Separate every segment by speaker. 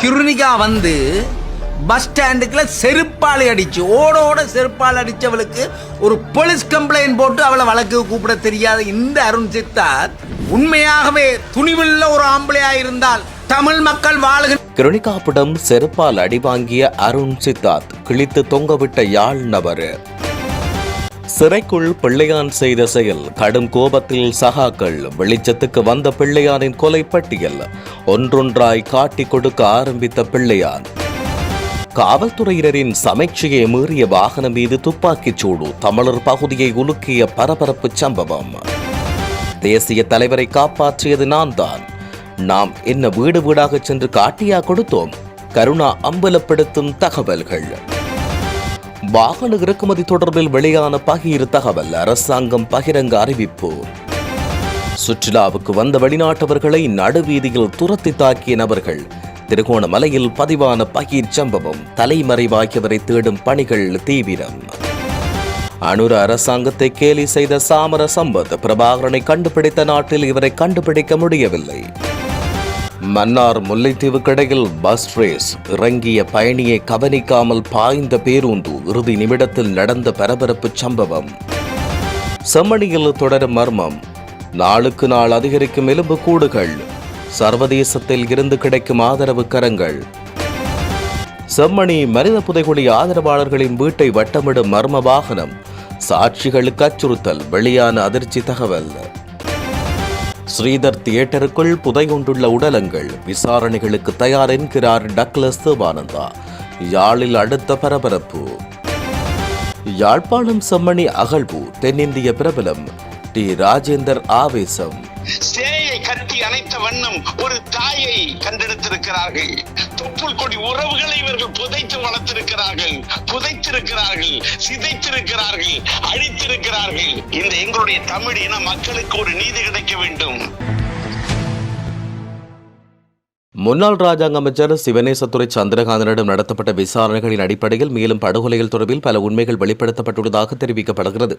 Speaker 1: கிருணிகா வந்து பஸ் ஸ்டாண்டுக்குள்ள செருப்பாலை அடிச்சு ஓட ஓட செருப்பால் அடிச்சவளுக்கு ஒரு போலீஸ் கம்ப்ளைண்ட் போட்டு அவளை வழக்கு கூப்பிட தெரியாத இந்த அருண் சித்தார் உண்மையாகவே துணிவுள்ள ஒரு ஆம்பளையா இருந்தால் தமிழ் மக்கள் வாழுகிற
Speaker 2: கிருணிகாப்பிடம் செருப்பால் அடி வாங்கிய அருண் சித்தார்த் கிழித்து தொங்கவிட்ட யாழ் நபர். சிறைக்குள் பிள்ளையான் செய்த செயல். கடும் கோபத்தில் சகாக்கள் வெளிச்சத்துக்கு வந்த பிள்ளையானின் கொலை பட்டியல். ஒன்றொன்றாய் காட்டிக் கொடுக்க ஆரம்பித்த பிள்ளையான். காவல்துறையினரின் சமைச்சையை மீறிய வாகனம் மீது துப்பாக்கிச் சூடு. தமிழர் பகுதியை உலுக்கிய பரபரப்பு சம்பவம். தேசிய தலைவரை காப்பாற்றியது நான் தான் நாம் என்ன வீடு வீடாக சென்று காட்டியா கொடுத்தோம்? கருணா அம்பலப்படுத்தும் தகவல்கள். வாகன இறக்குமதி தொடர்பில் வெளியான பகிர் தகவல் அரசாங்கம் பகிரங்க அறிவிப்பு. சுற்றுலாவுக்கு வந்த வெளிநாட்டவர்களை நடுவீதியில் துரத்தி தாக்கிய நபர்கள் திருகோணமலையில் பதிவான பகீர் சம்பவம் தலைமறைவாகியவரை தேடும் பணிகள் தீவிரம். அனுர அரசாங்கத்தை கேலி செய்த சாமர சம்பத் பிரபாகரனை கண்டுபிடித்த நாட்டில் இவரை கண்டுபிடிக்க முடியவில்லை. மன்னார் முல்லைத்தீவு கடையில் பஸ் ரேஸ் இறங்கிய பயணியை கவனிக்காமல் பாய்ந்த பேருந்து இறுதி நிமிடத்தில் நடந்த பரபரப்பு சம்பவம். செம்மணியில் தொடரும் மர்மம். நாளுக்கு நாள் அதிகரிக்கும் எலும்பு கூடுகள். சர்வதேசத்தில் இருந்து கிடைக்கும் ஆதரவு கரங்கள். செம்மணி மனித புதைகுழி ஆதரவாளர்களின் வீட்டை வட்டமிடும் மர்ம வாகனம். சாட்சிகளுக்கு அச்சுறுத்தல். வெளியான அதிர்ச்சி தகவல். ஸ்ரீதர் தியேட்டருக்குள் புதையுண்டுள்ள உடலங்கள் விசாரணைகளுக்கு தயார் என்கிறார் டக்ளஸ் தேவானந்தா. யாழில் அடுத்த பரபரப்பு. யாழ்ப்பாணம் செம்மணி அகழ்வு தென்னிந்திய பிரபலம் டி. ராஜேந்தர் ஆவேசம்.
Speaker 3: அணைத்த வண்ணம் ஒரு தாயை கண்டெடுத்திருக்கிறார்கள். தொப்புள் கொடி உறவுகளை இவர்கள் புதைத்து வளர்த்திருக்கிறார்கள். புதைத்திருக்கிறார்கள் சிதைத்திருக்கிறார்கள் அழித்திருக்கிறார்கள். இந்த எங்களுடைய தமிழ் இன மக்களுக்கு ஒரு நீதி கிடைக்க வேண்டும்.
Speaker 2: முன்னாள் ராஜாங்க அமைச்சர் சிவனேசத்துறை சந்திரகாந்தனிடம் நடத்தப்பட்ட விசாரணைகளின் அடிப்படையில் மேலும் படுகொலைகள் தொடர்பில் பல உண்மைகள் வெளிப்படுத்தப்பட்டுள்ளதாக தெரிவிக்கப்படுகிறது.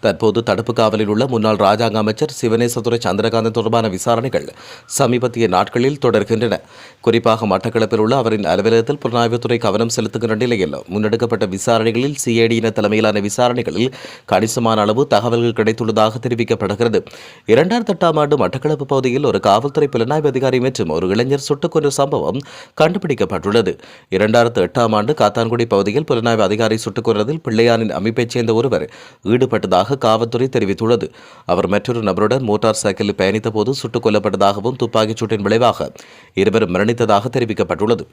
Speaker 2: தற்போது தடுப்பு காவலில் உள்ள முன்னாள் ராஜாங்க அமைச்சர் சிவனேசத்துறை சந்திரகாந்தன் தொடர்பான விசாரணைகள் சமீபத்திய நாட்களில் தொடர்கின்றன. குறிப்பாக மட்டக்களப்பில் உள்ள அவரின் அலுவலகத்தில் புலனாய்வுத்துறை கவனம் செலுத்துகின்ற நிலையில் முன்னெடுக்கப்பட்ட விசாரணைகளில் சிஐடியின தலைமையிலான விசாரணைகளில் கணிசமான அளவு தகவல்கள் கிடைத்துள்ளதாக தெரிவிக்கப்படுகிறது. இரண்டாயிரத்தி எட்டாம் ஆண்டு மட்டக்களப்பு பகுதியில் ஒரு காவல்துறை புலனாய்வு அதிகாரி மற்றும் ஒரு இளைஞர் சுட்டுக் கொன்ற சம்பவம் கண்டுபிடிக்கப்பட்டுள்ளது. இரண்டாயிரத்து எட்டாம் ஆண்டு காத்தான்குடி பகுதியில் புலனாய்வு அதிகாரி சுட்டுக் கொன்றதில் பிள்ளையானின் அமைப்பைச் சேர்ந்த ஒருவர் ஈடுபட்டதாக காவல்துறை தெரிவித்துள்ளது. அவர் மற்றொரு நபருடன் மோட்டார் சைக்கிளில் பயணித்த போது சுட்டுக் கொல்லப்பட்டதாகவும் துப்பாக்கிச் சூட்டின் விளைவாக இருவரும் அளித்ததாக தெரிவிக்கப்பட்டுள்ளது.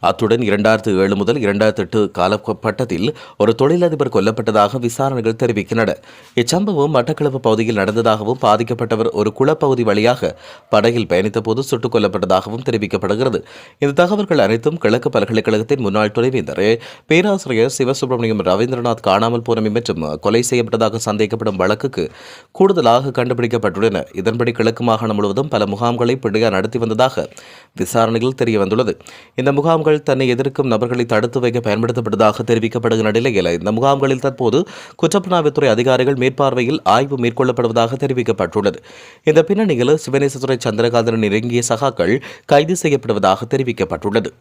Speaker 2: அத்துடன் இரண்டாயிரத்து ஏழு முதல் இரண்டாயிரத்து எட்டு காலப்பட்டத்தில் ஒரு தொழிலதிபர் கொல்லப்பட்டதாக விசாரணைகள் தெரிவிக்கின்றன. இச்சம்பவம் மட்டக்களப்பு பகுதியில் நடந்ததாகவும் பாதிக்கப்பட்டவர் ஒரு குளப்பகுதி வழியாக படகில் பயணித்தபோது சுட்டுக் கொல்லப்பட்டதாகவும் தெரிவிக்கப்படுகிறது. இந்த தகவல்கள் அனைத்தும் கிழக்கு பல்கலைக்கழகத்தின் முன்னாள் துணைவேந்தர் பேராசிரியர் சிவசுப்பிரமணியம் ரவீந்திரநாத் காணாமல் போனமை மற்றும் கொலை செய்யப்பட்டதாக சந்தேகப்படும் வழக்குக்கு கூடுதலாக கண்டுபிடிக்கப்பட்டுள்ளன. இதன்படி கிழக்கு மாகாணம் முழுவதும் பல முகாம்களை பிள்ளையார் நடத்தி வந்ததாக விசாரணையில் தெரியவந்துள்ளது. இந்த இந்த முகாம்கள் தன்னை எதிர்க்கும் நபர்களை தடுத்து வைக்க பயன்படுத்தப்பட்டதாக தெரிவிக்கப்படுகிற நிலையில் இந்த முகாம்களில் தற்போது குற்றப்புலனாய்வுத்துறை அதிகாரிகள் மேற்பார்வையில் ஆய்வு மேற்கொள்ளப்படுவதாக தெரிவிக்கப்பட்டுள்ளது. இந்த பின்னணியில் சிவநேசத்துறை சந்திரகாந்தன் நெருங்கிய சகாக்கள் கைது செய்யப்படுவதாக தெரிவிக்கப்பட்டுள்ளது.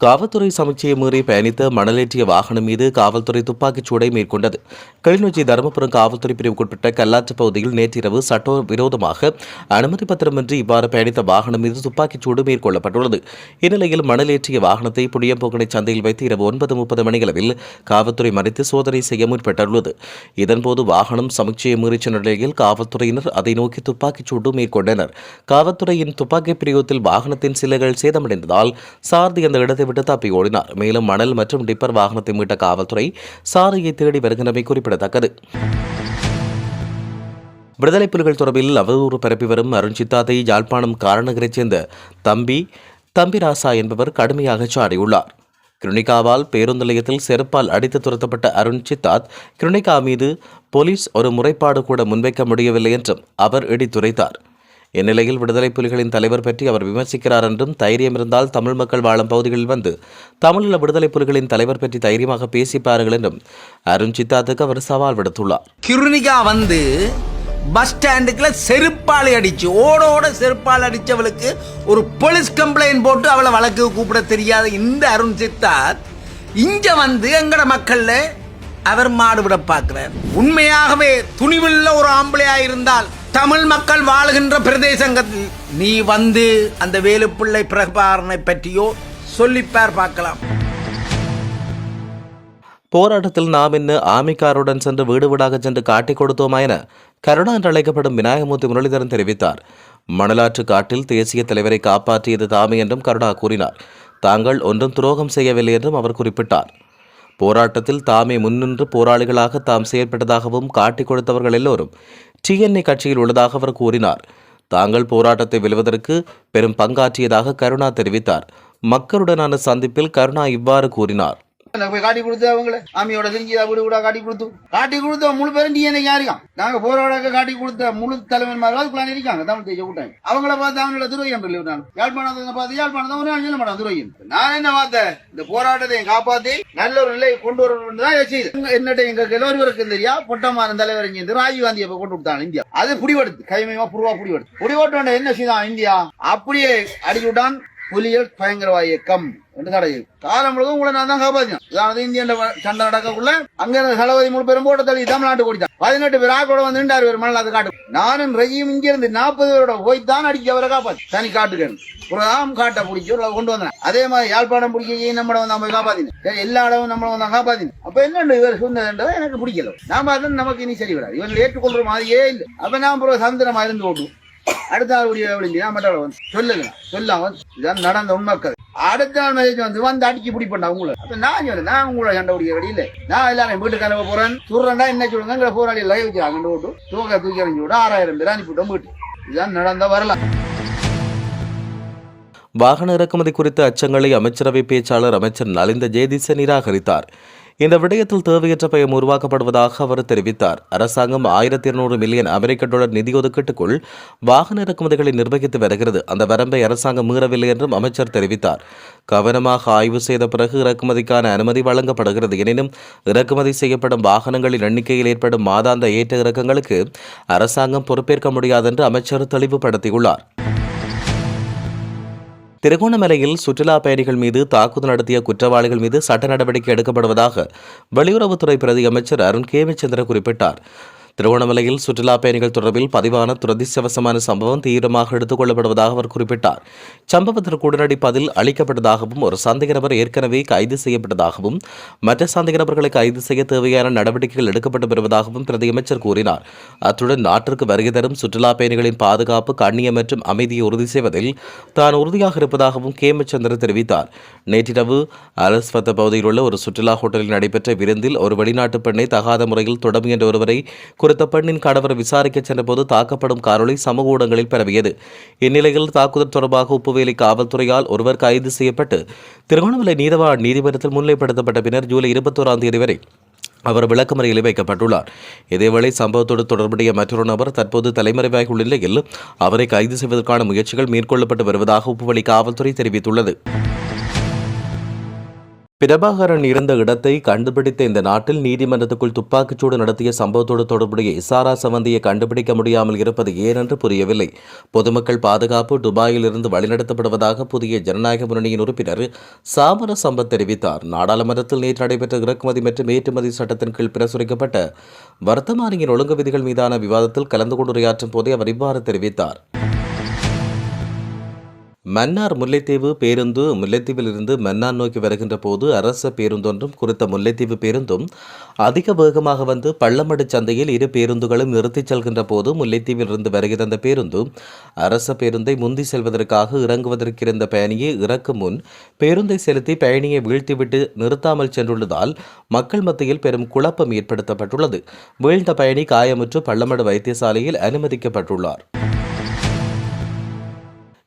Speaker 2: காவல்துறை சமீட்சையை மீறி பயணித்த மணலேற்றிய வாகனம் மீது காவல்துறை துப்பாக்கிச் சூடை மேற்கொண்டது. கிளிநொச்சி தருமபுரம் காவல்துறை பிரிவுக்குட்பட்ட கல்லாற்று பகுதியில் நேற்றிரவு சட்ட விரோதமாக அனுமதி பத்திரமின்றி இவ்வாறு பயணித்த வாகனம் மீது துப்பாக்கிச் சூடு மேற்கொள்ளப்பட்டுள்ளது. இந்நிலையில் மணலேற்றிய வாகனத்தை புளியம்போகனை சந்தையில் வைத்து இரவு ஒன்பது முப்பது மணிகளவில் காவல்துறை மறைத்து சோதனை செய்ய முற்பட்டுள்ளது. இதன்போது வாகனம் சமீட்சையை மீறி சென்ற நிலையில் காவல்துறையினர் அதை நோக்கி துப்பாக்கிச் சூடு மேற்கொண்டனர். காவல்துறையின் துப்பாக்கி பிரிவத்தில் வாகனத்தின் சிலைகள் சேதமடைந்ததால் சார்ந்து அந்த இடத்தை செய்துவிட்டு தப்பி ஓடினார். மேலும் மணல் மற்றும் டிப்பர் வாகனத்தை மீட்ட காவல்துறை சாரியை தேடி வருகின்றமை குறிப்பிடத்தக்கது. விடுதலை புலிகள் தொடர்பில் அவதூறு பரப்பி வரும் அருண் சித்தாத்தை யாழ்ப்பாணம் காரணகரைச் சேர்ந்த தம்பி தம்பிராசா என்பவர் கடுமையாக சாடியுள்ளார். கிருணிகாவால் பேருந்து நிலையத்தில் செருப்பால் அடித்து துரத்தப்பட்ட அருண் சித்தாத் கிருணிகா மீது போலீஸ் ஒரு முறைப்பாடு கூட முன்வைக்க முடியவில்லை என்றும் அவர் இடித்துரைத்தார். இந்நிலையில் விடுதலை புலிகளின் தலைவர் பற்றி அவர் விமர்சிக்கிறார் என்றும் தைரியம் இருந்தால் தமிழ் மக்கள் வாழும் பகுதிகளில் வந்து தமிழீழ விடுதலை புலிகளின் தலைவர் பற்றி தைரியமாக பேசி பாருங்கள் என்றும் அருண் சித்தாத்துக்கு அவர் சவால் விடுத்துள்ளார்.
Speaker 1: கிருணிகா வந்து பஸ் ஸ்டாண்டுக்குள்ள செருப்பாலை அடிச்சு ஓடோட செருப்பால் அடிச்சவளுக்கு ஒரு போலீஸ் கம்ப்ளைண்ட் போட்டு அவளை வழக்கு கூப்பிட தெரியாத இந்த அருண் சித்தார்த் இங்க வந்து எங்கட மக்கள்ல அவர் மாடுபட பார்க்கிறார். உண்மையாகவே துணிவுள்ள ஒரு ஆம்பளையா இருந்தால் தமிழ் மக்கள் வாழுகின்ற பிரதேசங்கள். நீ வந்து அந்த வேலுப்பிள்ளை பிரபாரனை பற்றியோ சொல்லிப்பார் பார்க்கலாம்.
Speaker 2: போராட்டத்தில் நாம் இன்னு ஆமிக்காருடன் சென்று வீடு வீடாக சென்று காட்டிக் கொடுத்தோமா என கருணா என்று அழைக்கப்படும் விநாயகமூர்த்தி முரளிதரன் தெரிவித்தார். மணலாற்று காட்டில் தேசிய தலைவரை காப்பாற்றியது தாமே என்றும் கருணா கூறினார். தாங்கள் ஒன்றும் துரோகம் செய்யவில்லை என்றும் அவர் குறிப்பிட்டார். போராட்டத்தில் தாமே முன்னின்று போராளிகளாக தாம் செயற்பட்டதாகவும் காட்டிக் கொடுத்தவர்கள் எல்லோரும் டிஎன்ஏ கட்சியில் உள்ளதாக அவர் கூறினார். தாங்கள் போராட்டத்தை வெல்வதற்கு பெரும் பங்காற்றியதாக கருணா தெரிவித்தார். மக்களுடனான சந்திப்பில் கருணா இவ்வாறு கூறினார்.
Speaker 4: போய் காட்டி கொடுத்து அவங்கள? ஆமியோட செஞ்சு வீடு கூட காட்டி கொடுத்து. காட்டி கொடுத்த முழு பேரும் டிஎன்ஏ இருக்கான் நாங்க போராட காட்டி கொடுத்த முழு தலைவன்மார்கள் அதுக்குள்ள இருக்காங்க. தமிழ் தேசிய கூட்டாங்க அவங்கள பார்த்து அவங்கள துரோகம் விட்டாங்க யாழ்ப்பாணத்தை பார்த்து யாழ்ப்பாணத்தை ஒரு அஞ்சல மாட்டான் துரோகம் நான் என்ன பார்த்தேன் இந்த போராட்டத்தை காப்பாத்தி நல்ல ஒரு நிலையை கொண்டு வரணும் தான் செய்து என்னட்ட எங்க எல்லோருக்கும் தெரியா? பொட்டமான தலைவர் இங்க ராஜீவ் காந்தியை கொண்டு விட்டான் இந்தியா. அது புடிவெடுத்து கைமயமா புருவா புடிவெடுத்து புடிவெட்டோட என்ன செய்தான் இந்தியா? அப்படியே அடிச்சு விட்டான். புலிகள் பயங்கரவாத இயக்கம் என்று தடையில் காலம் முழுக்க உங்களை நான் தான் காப்பாத்தினேன். அதாவது இந்தியன் சண்டை நடக்கக்குள்ள அங்க இருந்த தளபதி மூணு பேரும் போட்ட தள்ளி தமிழ்நாட்டு கொடுத்தான் பதினெட்டு பேர் ஆக்கோட வந்து ஆறு பேர் மணலாத்து காட்டு. நானும் ரஜியும் இங்க இருந்து நாற்பது பேரோட போய் தான் அடிக்க அவரை காப்பாத்தி தனி காட்டுக்கு புறம் காட்டை பிடிச்சி உள்ள கொண்டு வந்தேன். அதே மாதிரி யாழ்ப்பாணம் பிடிக்க நம்ம வந்து நம்ம காப்பாத்தினேன். எல்லா இடமும் நம்மளை வந்து காப்பாத்தினேன். அப்ப என்ன இவர் சொன்னதுன்றதை எனக்கு பிடிக்கல. நாம அது நமக்கு இனி சரி வராது இவன் ஏற்றுக்கொள்ற மாதிரியே இல்லை. அப்ப நான் அப்புறம் சந்திரமா இருந்து ஓட்டுவோம் அடுத்த நாள் வீடியோ விழுந்து நான் மற்ற வந்து சொல்லுங்க சொல்லாம இதான் நடந்த உண்மை கதை அடுத்த நாள் மெசேஜ் வந்து வந்து அடிக்கி பிடி பண்ண உங்களை. அப்ப நான் சொன்னேன் நான் உங்களை சண்டை பிடிக்க ரெடி இல்லை நான் எல்லாரும் வீட்டு கலவை போறேன். சுடுறேன்டா என்ன சொல்லுங்க எங்களை போராளி லைவ் வச்சாங்க கண்டு விட்டு தூக்க தூக்கி எறிஞ்சு விட ஆறாயிரம் பேர் அனுப்பிவிட்டோம் வீட்டு இதுதான் நடந்த வரலாம்
Speaker 2: வாகன இறக்குமதி குறித்த அச்சங்களை அமைச்சரவை பேச்சாளர் அமைச்சர் நலிந்த ஜெயதிச நிராகரித்தார். இந்த விடயத்தில் தேவையற்ற பயம் உருவாக்கப்படுவதாக அவர் தெரிவித்தார். அரசாங்கம் ஆயிரத்தி இருநூறு மில்லியன் அமெரிக்க டாலர் நிதி ஒதுக்கீட்டுக்குள் வாகன இறக்குமதிகளை நிர்வகித்து வருகிறது. அந்த வரம்பை அரசாங்கம் மீறவில்லை என்றும் அமைச்சர் தெரிவித்தார். கவனமாக ஆய்வு செய்த பிறகு இறக்குமதிக்கான அனுமதி வழங்கப்படுகிறது. எனினும் இறக்குமதி செய்யப்படும் வாகனங்களின் எண்ணிக்கையில் ஏற்படும் மாதாந்த ஏற்ற இறக்கங்களுக்கு அரசாங்கம் பொறுப்பேற்க முடியாது என்று அமைச்சர் தெளிவுபடுத்தியுள்ளார். திருகோணமலையில் சுற்றுலா பயணிகள் மீது தாக்குதல் நடத்திய குற்றவாளிகள் மீது சட்ட நடவடிக்கை எடுக்கப்படுவதாக வெளியுறவுத்துறை பிரதி அமைச்சர் அருண் கேமிச்சந்திர குறிப்பிட்டார். திருகோணமலையில் சுற்றுலா பயணிகள் தொடர்பில் பதிவான துரதிர்ஷ்டவசமான சம்பவம் தீவிரமாக எடுத்துக் கொள்ளப்படுவதாக அவர் குறிப்பிட்டார். சம்பவத்திற்கு உடனடி பதில் அளிக்கப்பட்டதாகவும் ஒரு சந்தேக நபர் ஏற்கனவே கைது செய்யப்பட்டதாகவும் மற்ற சந்தேக நபர்களை கைது செய்ய தேவையான நடவடிக்கைகள் எடுக்கப்பட்டு வருவதாகவும் பிரதியமைச்சர் கூறினார். அத்துடன் நாட்டிற்கு வருகை தரும் சுற்றுலா பயணிகளின் பாதுகாப்பு கண்ணியம் மற்றும் அமைதியை உறுதி செய்வதில் தான் உறுதியாக இருப்பதாகவும் கேமச்சந்திர தெரிவித்தார். நேற்றிரவு அலஸ்வத்த பகுதியில் உள்ள ஒரு சுற்றுலா ஹோட்டலில் நடைபெற்ற விருந்தில் ஒரு வெளிநாட்டு பெண்ணை தகாத முறையில் தொடர்பு என்ற ஒருவரை குறித்த பெண்ணின் கணவர் விசாரிக்க சென்றபோது தாக்கப்படும் காணொளி சமூக ஊடகங்களில் பரவியது. இந்நிலையில் தாக்குதல் தொடர்பாக உப்புவேலி காவல்துறையால் ஒருவர் கைது செய்யப்பட்டு திருகோணமலை நீதவான் நீதிமன்றத்தில் முன்னிலைப்படுத்தப்பட்ட பின்னர் ஜூலை இருபத்தோராம் தேதி வரை அவர் விளக்கமறையில் வைக்கப்பட்டுள்ளார். இதேவேளை சம்பவத்தோடு தொடர்புடைய மற்றொரு நபர் தற்போது தலைமறைவாக உள்ள நிலையில் அவரை கைது செய்வதற்கான முயற்சிகள் மேற்கொள்ளப்பட்டு வருவதாக உப்புவழி காவல்துறை தெரிவித்துள்ளது. பிரபாகரன் இருந்த இடத்தை கண்டுபிடித்த இந்த நாட்டில் நீதிமன்றத்துக்குள் துப்பாக்கிச்சூடு நடத்திய சம்பவத்தோடு தொடர்புடைய இசாரா சம்பந்தியை கண்டுபிடிக்க முடியாமல் இருப்பது ஏனென்று புரியவில்லை. பொதுமக்கள் பாதுகாப்பு துபாயில் இருந்து வழிநடத்தப்படுவதாக புதிய ஜனநாயக முன்னணியின் உறுப்பினர் சாமர சம்பத் தெரிவித்தார். நாடாளுமன்றத்தில் நேற்று நடைபெற்ற இறக்குமதி மற்றும் ஏற்றுமதி சட்டத்தின் கீழ் பிரசுரிக்கப்பட்ட வர்த்தமானியின் ஒழுங்கு விதிகள் மீதான விவாதத்தில் கலந்து கொண்டு உரையாற்றும் போதே அவர் இவ்வாறு தெரிவித்தார். மன்னார் முல்லைத்தீவு பேருந்து முல்லைத்தீவிலிருந்து மன்னார் நோக்கி வருகின்ற போது அரச பேருந்தொன்றும் குறித்த முல்லைத்தீவு பேருந்தும் அதிக வேகமாக வந்து பள்ளமடு சந்தையில் இரு பேருந்துகளும் நிறுத்திச் செல்கின்ற போது முல்லைத்தீவிலிருந்து வருகிற அந்த பேருந்து அரச பேருந்தை முந்தி செல்வதற்காக இறங்குவதற்கிருந்த பயணியை இறக்கும் முன் பேருந்தை செலுத்தி பயணியை வீழ்த்திவிட்டு நிறுத்தாமல் சென்றுள்ளதால் மக்கள் மத்தியில் பெரும் குழப்பம் ஏற்படுத்தப்பட்டுள்ளது. வீழ்ந்த பயணி காயமுற்று பள்ளமடு வைத்தியசாலையில் அனுமதிக்கப்பட்டுள்ளார்.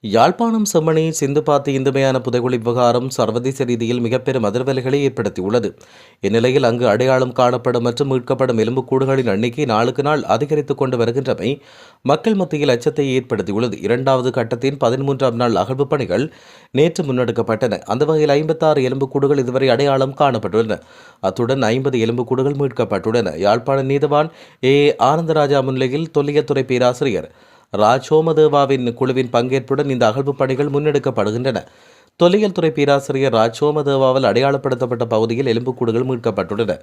Speaker 2: யாழ்ப்பாணம் செம்மணி சிந்துபாத்தி இந்துமையான புதைகுழி விவகாரம் சர்வதேச ரீதியில் மிகப்பெரும் அதிர்வலைகளை ஏற்படுத்தியுள்ளது. இந்நிலையில் அங்கு அடையாளம் காணப்படும் மற்றும் மீட்கப்படும் எலும்புக்கூடுகளின் எண்ணிக்கை நாளுக்கு நாள் அதிகரித்துக் கொண்டு வருகின்றமை மக்கள் மத்தியில் அச்சத்தை ஏற்படுத்தியுள்ளது. இரண்டாவது கட்டத்தின் பதிமூன்றாம் நாள் அகழ்வு பணிகள் நேற்று முன்னெடுக்கப்பட்டன. அந்த வகையில் ஐம்பத்தாறு எலும்புக்கூடுகள் இதுவரை அடையாளம் காணப்பட்டுள்ளன. அத்துடன் ஐம்பது எலும்புக்கூடுகள் மீட்கப்பட்டுள்ளன. யாழ்ப்பாண நீதவான் ஏ. ஆனந்தராஜா முன்னிலையில் தொல்லியத்துறை பேராசிரியர் ராஜோமதேவாவின் குழுவின் பங்கேற்புடன் இந்த அகழ்வு பணிகள் முன்னெடுக்கப்படுகின்றன. தொல்லியல் துறை பேராசிரியர் ராஜோமதேவாவால் அடையாளப்படுத்தப்பட்ட பகுதியில் எலும்புக்கூடுகள் மீட்கப்பட்டுள்ளன.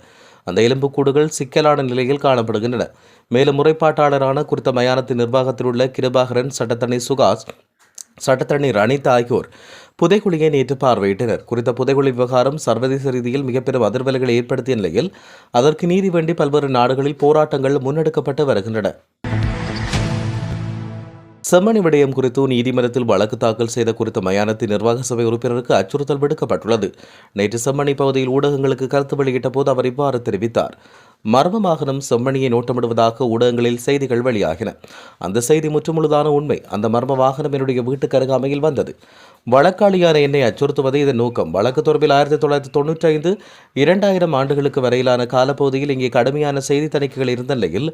Speaker 2: அந்த எலும்புக்கூடுகள் சிக்கலான நிலையில் காணப்படுகின்றன. மேலும் முறைப்பாட்டாளரான குறித்த மயானத்தின் நிர்வாகத்தில் உள்ள கிருபாகரன் சட்டத்தணி சுகாஸ் சட்டத்தணி ரணித் ஆகியோர் புதைகுழியை நேற்று பார்வையிட்டனர். குறித்த புதைகுழி விவகாரம் சர்வதேச ரீதியில் மிகப்பெரும் அதிர்வலைகளை ஏற்படுத்திய நிலையில் அதற்கு நீதி வேண்டி பல்வேறு நாடுகளில் போராட்டங்கள் முன்னெடுக்கப்பட்டு வருகின்றன. செம்மணி விடயம் குறித்து நீதிமன்றத்தில் வழக்கு தாக்கல் செய்த குறித்த மயானத்தின் நிர்வாக சபை உறுப்பினருக்கு அச்சுறுத்தல் விடுக்கப்பட்டுள்ளது. நேற்று செம்மணி பகுதியில் ஊடகங்களுக்கு கருத்து வெளியிட்ட போது அவர் இவ்வாறு தெரிவித்தார். மர்ம வாகனம் செம்மணியை நோட்டமிடுவதாக ஊடகங்களில் செய்திகள் வெளியாகின. அந்த செய்தி முற்றுமுழுதான உண்மை. அந்த மர்ம வாகனம் என்னுடைய வீட்டுக்கு அருகாமையில் வந்தது. வழக்காளியான என்னை அச்சுறுத்துவதே இதன் நோக்கம். வழக்கு தொடர்பில் ஆயிரத்தி தொள்ளாயிரத்தி தொண்ணூற்றி ஐந்து இரண்டாயிரம் ஆண்டுகளுக்கு வரையிலான காலப்பகுதியில் இங்கே கடுமையான செய்தி தணிக்கைகள் இருந்த நிலையில்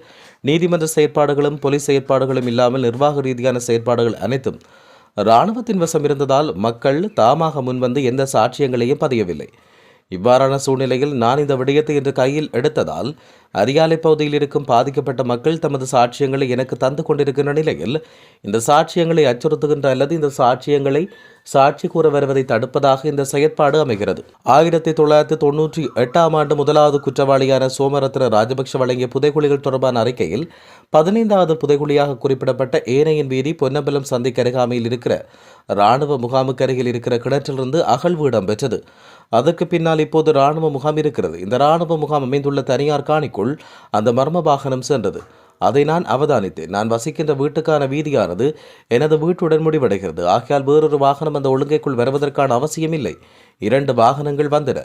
Speaker 2: நீதிமன்ற செயற்பாடுகளும் போலீஸ் செயற்பாடுகளும் இல்லாமல் நிர்வாக ரீதியான செயற்பாடுகள் அனைத்தும் இராணுவத்தின் வசம் இருந்ததால் மக்கள் தாமாக முன்வந்து எந்த சாட்சியங்களையும் பதியவில்லை. இவ்வாறான சூழ்நிலையில் நான் இந்த விடயத்தை இன்று கையில் எடுத்ததால் அரியாலை பகுதியில் இருக்கும் பாதிக்கப்பட்ட மக்கள் தமது சாட்சியங்களை எனக்கு தந்து கொண்டிருக்கின்ற நிலையில் இந்த சாட்சியங்களை அச்சுறுத்துகின்ற அல்லது இந்த சாட்சியங்களை சாட்சி கூற வருவதை தடுப்பதாக இந்த செயற்பாடு அமைகிறது. ஆயிரத்தி தொள்ளாயிரத்தி தொன்னூற்றி எட்டாம் ஆண்டு முதலாவது குற்றவாளியான சோமரத்ன ராஜபக்ஷ வழங்கிய புதைகுழிகள் தொடர்பான அறிக்கையில் பதினைந்தாவது புதைகுழியாக குறிப்பிடப்பட்ட ஏனையின் வீதி பொன்னம்பலம் சந்திக்கு அருகாமையில் இருக்கிற இராணுவ முகாமுக்கு அருகில் இருக்கிற கிணற்றிலிருந்து அகழ்வு இடம்பெற்றது. அதற்கு பின்னால் இப்போது இராணுவ முகாம் இருக்கிறது. இந்த இராணுவ முகாம் அமைந்துள்ள தனியார் காணிக்குள் அந்த மர்ம வாகனம் சென்றது. அதை நான் அவதானித்தேன். நான் வசிக்கின்ற வீட்டுக்கான வீதியானது எனது வீட்டுடன் முடிவடைகிறது. ஆகையால் வேறொரு வாகனம் அந்த ஒழுங்கைக்குள் வருவதற்கான அவசியமில்லை. இரண்டு வாகனங்கள் வந்தன.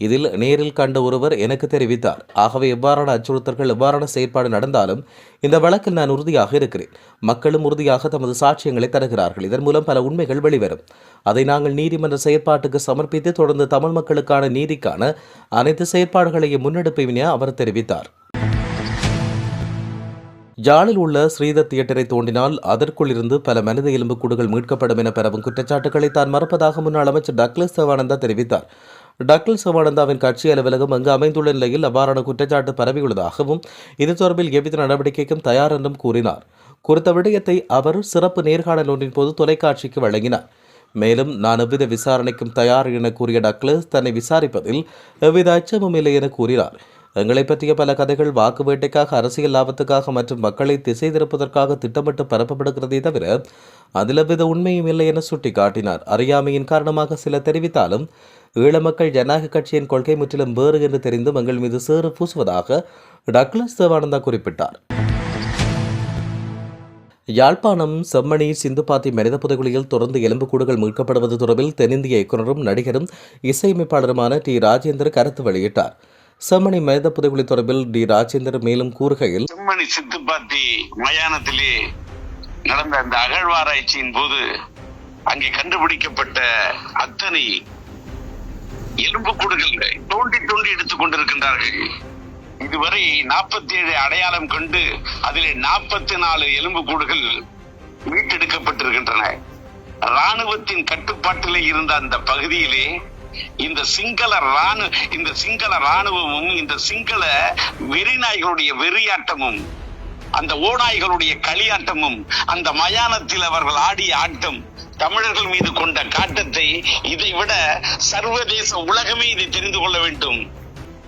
Speaker 2: இதில் நேரில் கண்ட ஒருவர் எனக்கு தெரிவித்தார். ஆகவே எவ்வாறான அச்சுறுத்தல்கள் எவ்வாறான செயற்பாடு நடந்தாலும் இந்த வழக்கில் நான் உறுதியாக இருக்கிறேன். மக்களும் உறுதியாக தமது சாட்சியங்களை தருகிறார்கள். இதன் மூலம் பல உண்மைகள் வெளிவரும். அதை நாங்கள் நீதிமன்ற செயற்பாட்டுக்கு சமர்ப்பித்து தொடர்ந்து தமிழ் மக்களுக்கான நீதிக்கான அனைத்து செயற்பாடுகளையும் முன்னெடுப்பேன் அவர் தெரிவித்தார். ஜாலில் உள்ள ஸ்ரீதர் தியேட்டரை தோண்டினால் அதற்குள் இருந்து பல மனித எலும்புக்கூடுகள் மீட்கப்படும் என பரவும் குற்றச்சாட்டுகளை தான் மறுப்பதாக முன்னாள் அமைச்சர் டக்ளஸ் சவானந்தா தெரிவித்தார். டக்ளஸ் சவானந்தாவின் கட்சி அலுவலகம் அங்கு அமைந்துள்ள நிலையில் அவ்வாறான குற்றச்சாட்டு பரவியுள்ளதாகவும் இது தொடர்பில் எவ்வித நடவடிக்கைக்கும் தயார் என்றும் கூறினார். குறித்த விடயத்தை அவர் சிறப்பு நேர்காணல் ஒன்றின் போது தொலைக்காட்சிக்கு வழங்கினார். மேலும் நான் எவ்வித விசாரணைக்கும் தயார் என கூறிய டக்ளஸ் தன்னை விசாரிப்பதில் எவ்வித அச்சமும் இல்லை என கூறினார். எங்களை பற்றிய பல கதைகள் வாக்கு வேட்டைக்காக அரசியல் லாபத்துக்காக மற்றும் மக்களை திசை திருப்பதற்காக திட்டமிட்டு பரப்பப்படுகிறதே தவிர அதில் உண்மையும் இல்லை என சுட்டிக்காட்டினார். அறியாமையின் காரணமாக சில தெரிவித்தாலும் ஈழ மக்கள் ஜனநாயக கட்சியின் கொள்கை முற்றிலும் வேறு என்று தெரிந்தும் எங்கள் மீது சேறு பூசுவதாக டக்ளஸ் தேவானந்தா குறிப்பிட்டார். யாழ்ப்பாணம் செம்மணி சிந்துபாத்தி மனித புதைகுழியில் தொடர்ந்து எலும்புக்கூடுகள் மீட்கப்படுவது தொடர்பில் தென்னிந்திய இயக்குனரும் நடிகரும் இசையமைப்பாளருமான டி. ராஜேந்தர் கருத்து வெளியிட்டார். செம்மணி மனித புதைகுழி தொடர்பில் டி. ராஜேந்தர் மேலும் கூறுகையில்
Speaker 3: செம்மணி சித்துப்பாத்தி மயானத்திலே நடந்த அந்த அகழ்வாராய்ச்சியின் போது அங்கே கண்டுபிடிக்கப்பட்ட அத்தனை எலும்பு கூடுகள் தோண்டி தோண்டி எடுத்துக் கொண்டிருக்கின்றார்கள். இதுவரை நாற்பத்தி ஏழு அடையாளம் கண்டு அதிலே நாற்பத்தி நாலு எலும்பு கூடுகள் மீட்டெடுக்கப்பட்டிருக்கின்றன. ராணுவத்தின் கட்டுப்பாட்டிலே இருந்த அந்த பகுதியிலே இந்த சிங்கள ராணு இந்த சிங்கள ராணுவமும் இந்த சிங்கள வெறிநாய்களுடைய வெறியாட்டமும் அந்த ஓநாய்களுடைய களியாட்டமும் அந்த மயானத்தில் அவர்கள் ஆடிய ஆட்டம் தமிழர்கள் மீது கொண்ட காட்டத்தை இதை விட சர்வதேச உலகமே இதை தெரிந்து கொள்ள வேண்டும்.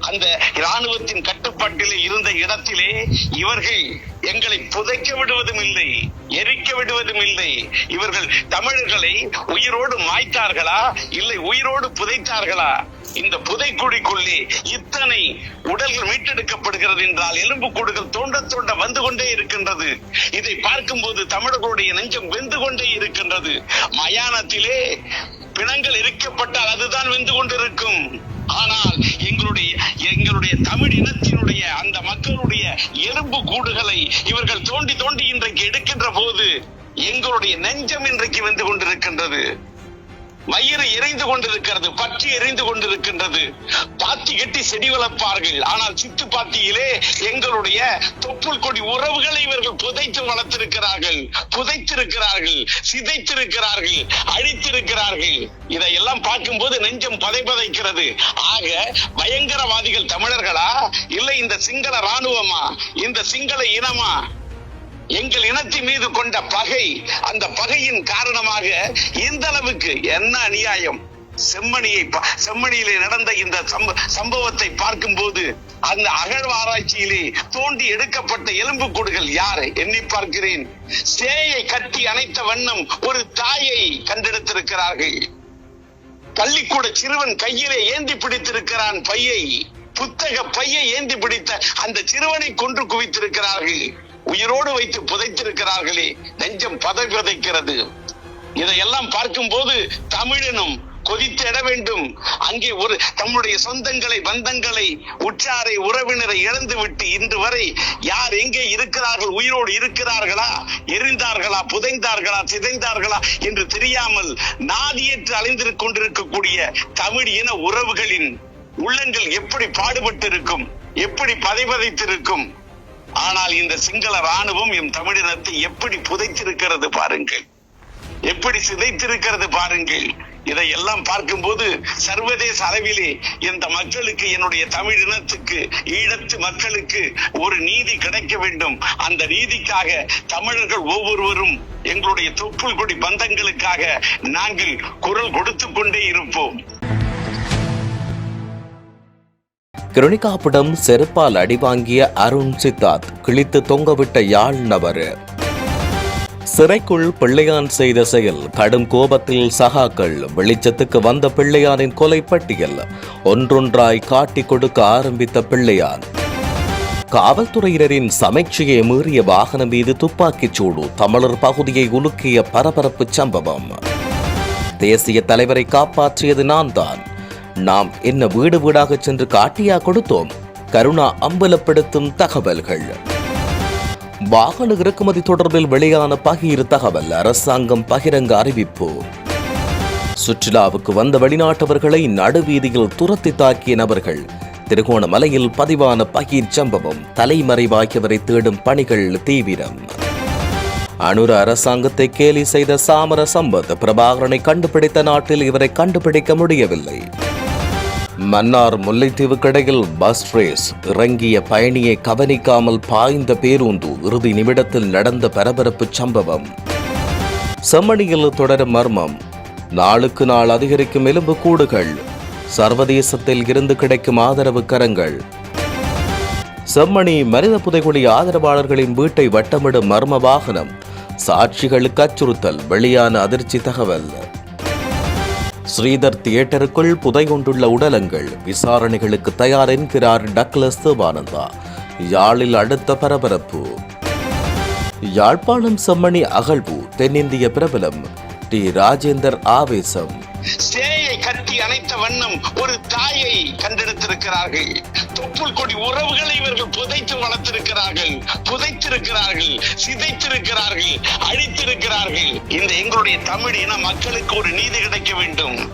Speaker 3: அந்த இராணுவத்தின் கட்டுப்பாட்டிலே இருந்த இடத்திலே இவர்கள் எங்களை புதைக்க விடுவதும் இல்லை எரிக்க விடுவதும் இல்லை. இவர்கள் தமிழர்களை உயிரோடு மாய்த்தார்களா? இல்லை உயிரோடு புதைத்தார்களா? இந்த புதைக்குழிக்குள்ளே இத்தனை உடல்கள் மீட்டெடுக்கப்படுகிறது என்றால் எலும்பு கூடுகள் தோண்ட தோண்ட வந்து கொண்டே இருக்கின்றது. இதை பார்க்கும்போது தமிழர்களுடைய நெஞ்சம் வெந்து கொண்டே இருக்கின்றது. மயானத்திலே பிணங்கள் எரிக்கப்பட்டால் அதுதான் வெந்து கொண்டிருக்கும். ஆனால் எறும்பு எலும்பு கூடுகளை இவர்கள் தோண்டி தோண்டி இன்றைக்கு எடுக்கின்ற போது எங்களுடைய நெஞ்சம் இன்றைக்கு வந்து கொண்டிருக்கின்றது. வயிறு எரிந்து கொண்டிருக்கிறது பற்றி எரிந்து கொண்டிருக்கின்றது. பாத்தி கட்டி செடி வளர்ப்பார்கள். ஆனால் சித்து பாத்தியிலே எங்களுடைய தொப்புள் கொடி உறவுகளை இவர்கள் புதைத்து வளர்த்திருக்கிறார்கள். புதைத்திருக்கிறார்கள் சிதைத்திருக்கிறார்கள் அழித்திருக்கிறார்கள். இதையெல்லாம் பார்க்கும்போது நெஞ்சம் பதைபதைக்கிறது ஆக பயங்கரவாதிகள் தமிழர்களா? இல்லை இந்த சிங்கள ராணுவமா இந்த சிங்கள இனமா? எங்கள் இனத்தின் மீது கொண்ட பகை அந்த பகையின் காரணமாக இந்த அளவுக்கு என்ன அநியாயம்? செம்மணியை செம்மணியிலே நடந்த இந்த சம்ப- சம்பவத்தை பார்க்கும்போது அந்த அகழ்வாராய்ச்சியிலே தோண்டி எடுக்கப்பட்ட எலும்பு கூடுகள் யாரை? எண்ணி பார்க்கிறேன். சேயை கட்டி அணைத்த வண்ணம் ஒரு தாயை கண்டெடுத்திருக்கிறார்கள். பள்ளிக்கூட சிறுவன் கையிலே ஏந்தி பிடித்திருக்கிறான் பையை. புத்தக பையை ஏந்தி பிடித்த அந்த சிறுவனை கொன்று குவித்திருக்கிறார்கள். உயிரோடு வைத்து புதைத்திருக்கிறார்களே. நெஞ்சம் பதை புதைக்கிறது. இதையெல்லாம் பார்க்கும் போது தமிழனும் கொதித்திட வேண்டும். அங்கே ஒரு தம்முடைய சொந்தங்களை பந்தங்களை உற்றாரை உறவினரை இழந்து விட்டு இன்று வரை யார் எங்கே இருக்கிறார்கள் உயிரோடு இருக்கிறார்களா எரிந்தார்களா புதைந்தார்களா சிதைந்தார்களா என்று தெரியாமல் நாதியற்று அலைந்து கொண்டிருக்கக்கூடிய தமிழ் இன உறவுகளின் உள்ளங்கள் எப்படி பாடுபட்டிருக்கும் எப்படி பதைபதைத்திருக்கும் ஆனால் இந்த சிங்கள ராணுவம் எம் தமிழினத்தை எப்படி புதைத்திருக்கிறது பாருங்கள். எப்படி சிதைத்திருக்கிறது பாருங்கள். இதையெல்லாம் பார்க்கும்போது சர்வதேச அளவிலே இந்த மக்களுக்கு என்னுடைய தமிழ் இனத்துக்கு ஈழத்து மக்களுக்கு ஒரு நீதி கிடைக்க வேண்டும். அந்த நீதிக்காக தமிழர்கள் ஒவ்வொருவரும் எங்களுடைய தொப்புள் கொடி பந்தங்களுக்காக நாங்கள் குரல் கொடுத்துக் கொண்டே இருப்போம்.
Speaker 2: கிருணிகாப்பிடம் செருப்பால் அடிவாங்கிய அருண் சித்தார்த் கிழித்து தொங்கவிட்ட யாழ் நபர். சிறைக்குள் பிள்ளையான் செய்த செயல் கடும் கோபத்தில் சகாக்கள் வெளிச்சத்துக்கு வந்த பிள்ளையானின் கொலை பட்டியல் ஒன்றொன்றாய் காட்டிக் கொடுக்க ஆரம்பித்த பிள்ளையான். காவல்துறையினரின் சமைச்சையை மீறிய வாகனம் மீது துப்பாக்கிச் சூடு தமிழர் பகுதியை உலுக்கிய பரபரப்பு சம்பவம். தேசிய தலைவரை காப்பாற்றியது நான் தான் நாம் என்ன வீடு வீடாக சென்று காட்டியா கொடுத்தோம்? கருணா அம்பலப்படுத்தும் தகவல்கள். வாகன இறக்குமதி தொடர்பில் வெளியான பகிர் தகவல் அரசாங்கம் பகிரங்க அறிவிப்பு. சுற்றுலாவுக்கு வந்த வெளிநாட்டவர்களை நடுவீதியில் துரத்தி தாக்கிய நபர்கள். திருகோணமலையில் பதிவான பகிர் சம்பவம் தலைமறைவாகியவரை தேடும் பணிகள் தீவிரம். அனுர அரசாங்கத்தை கேலி செய்த சாமர சம்பத் பிரபாகரனை கண்டுபிடித்த நாட்டில் இவரை கண்டுபிடிக்க முடியவில்லை. மன்னார் முல்லைத்தீவு கடையில் பஸ் ரேஸ் இறங்கிய பயணியை கவனிக்காமல் பாய்ந்த பேருந்து இறுதி நிமிடத்தில் நடந்த பரபரப்பு சம்பவம். செம்மணியில் தொடரும் மர்மம். நாளுக்கு நாள் அதிகரிக்கும் எலும்பு கூடுகள். சர்வதேசத்தில் இருந்து கிடைக்கும் ஆதரவு கரங்கள். செம்மணி மனித புதைகுழி ஆதரவாளர்களின் வீட்டை வட்டமிடும் மர்ம வாகனம். சாட்சிகளுக்கு அச்சுறுத்தல். வெளியான அதிர்ச்சி தகவல். ஸ்ரீதர் தியேட்டருக்குள் புதை கொண்டுள்ள உடலங்கள் விசாரணைகளுக்கு தயார் என்கிறார் டக்ளஸ் சிவானந்தா. யாழில் அடுத்த பரபரப்பு. யாழ்ப்பாணம் செம்மணி அகழ்வு தென்னிந்திய பிரபலம் டி. ராஜேந்தர் ஆவேசம்.
Speaker 3: நினைத்த வண்ணம் ஒரு தாயை கண்டெடுத்திருக்கிறார்கள். தொப்புள் கொடி உறவுகளை இவர்கள் புதைத்து வளர்த்திருக்கிறார்கள். புதைத்திருக்கிறார்கள் சிதைத்திருக்கிறார்கள் அழித்திருக்கிறார்கள். இந்த எங்களுடைய தமிழ் இன மக்களுக்கு ஒரு நீதி கிடைக்க வேண்டும்.